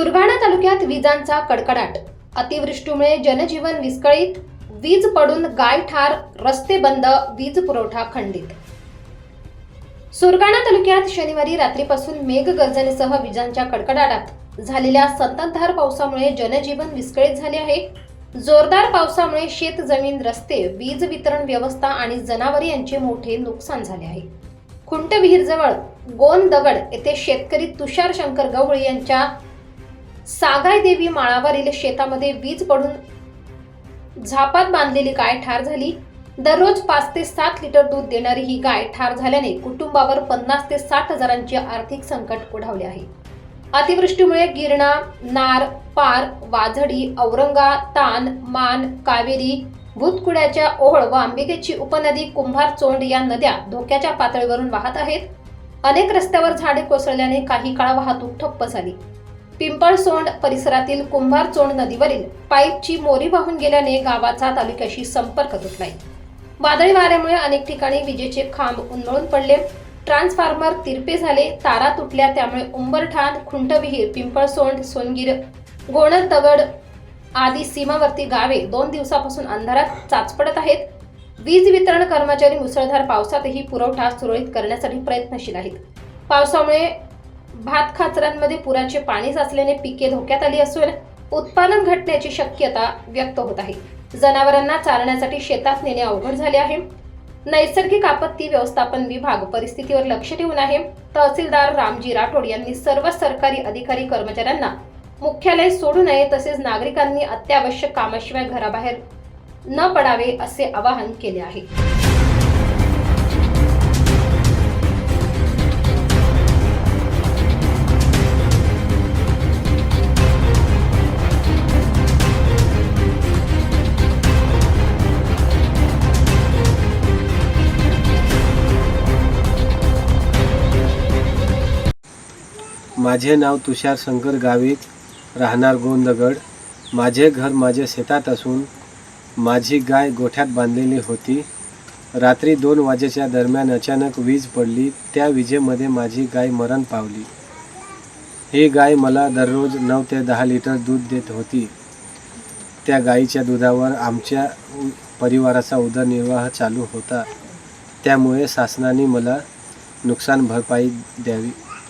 सुरगाणा तालुक्यात विजांचा कडकडाट. अतिवृष्टीमुळे जनजीवन विस्कळीत. वीज पडून गाय ठार रस्ते बंद वीज पुरवठा खंडित. सुरगाणा तालुक्यात शनिवारी रात्रीपासून मेघगर्जनेसह विजांच्या कडकडाटात. झालेल्या संततधार पावसामुळे जनजीवन विस्कळीत झाले आहे. जोरदार पावसामुळे शेत जमीन रस्ते वीज वितरण व्यवस्था आणि जनावरे यांचे मोठे नुकसान झाले आहे. खुंटविहीरजवळ गोन दगड येथे शेतकरी तुषार शंकर गवळी यांच्या सागायदेवी माळावरील शेतामध्ये वीज पडून झापात बांधलेली गाय ठार झाली. दररोज पाच ते सात लिटर दूध देणारी ही गाय ठार झाल्याने कुटुंबावर पन्नास ते साठ हजारांचे आर्थिक संकट ओढावले आहे. अतिवृष्टीमुळे गिरणा नार पार वाझडी औरंगा तान मान कावेरी भूतकुड्याच्या ओहळ व आंबिकेची उपनदी कुंभार चोंड या नद्या धोक्याच्या पातळीवरून वाहत आहेत. अनेक रस्त्यावर झाडे कोसळल्याने काही काळ वाहतूक ठप्प झाली. पिंपळसोंड परिसरातील कुंभारचोंड नदीवरील पाईपची मोरी वाहून गेल्याने गावाचा तालुक्याशी संपर्क तुटलाय. वादळी वाऱ्यामुळे अनेक ठिकाणी विजेचे खांब उन्मळून पडले. ट्रान्सफॉर्मर तिरपे झाले तारा तुटल्या त्यामुळे उंबरठाण खुंटविहीर पिंपळसोंड सोनगीर गोणत दगड आदी सीमावर्ती गावे दोन दिवसापासून अंधारात चाचपडत आहेत. वीज वितरण कर्मचारी मुसळधार पावसातही पुरवठा सुरळीत करण्यासाठी प्रयत्नशील आहेत. पावसामुळे भात खाचरांमध्ये पुराचे पाणी साचल्याने पिके धोक्यात आली असून उत्पादन घटण्याची शक्यता व्यक्त होत आहे. जनावरांना चारण्यासाठी शेतात नेणे अवघड झाले आहे. नैसर्गिक आपत्ती व्यवस्थापन विभाग परिस्थितीवर लक्ष ठेवून आहे. तहसीलदार रामजी राठोड यांनी सर्व सरकारी अधिकारी कर्मचाऱ्यांना मुख्यालय सोडू नये तसेच नागरिकांनी अत्यावश्यक कामाशिवाय घराबाहेर न पडावे असे आवाहन केले आहे. माझे नाव तुषार शंकर गावित राहणार गोंदगड माझे घर माझ्या शेतात असून माझी गाय गोठ्यात बांधलेली होती. रात्री दोन वाजेच्या दरम्यान अचानक वीज पडली त्या विजेमध्ये माझी गाय मरण पावली. ही गाय मला दररोज नऊ ते दहा लिटर दूध देत होती. त्या गायीच्या दुधावर आमच्या परिवाराचा उदरनिर्वाह चालू होता. त्यामुळे शासनाने मला नुकसान भरपाई द्यावी.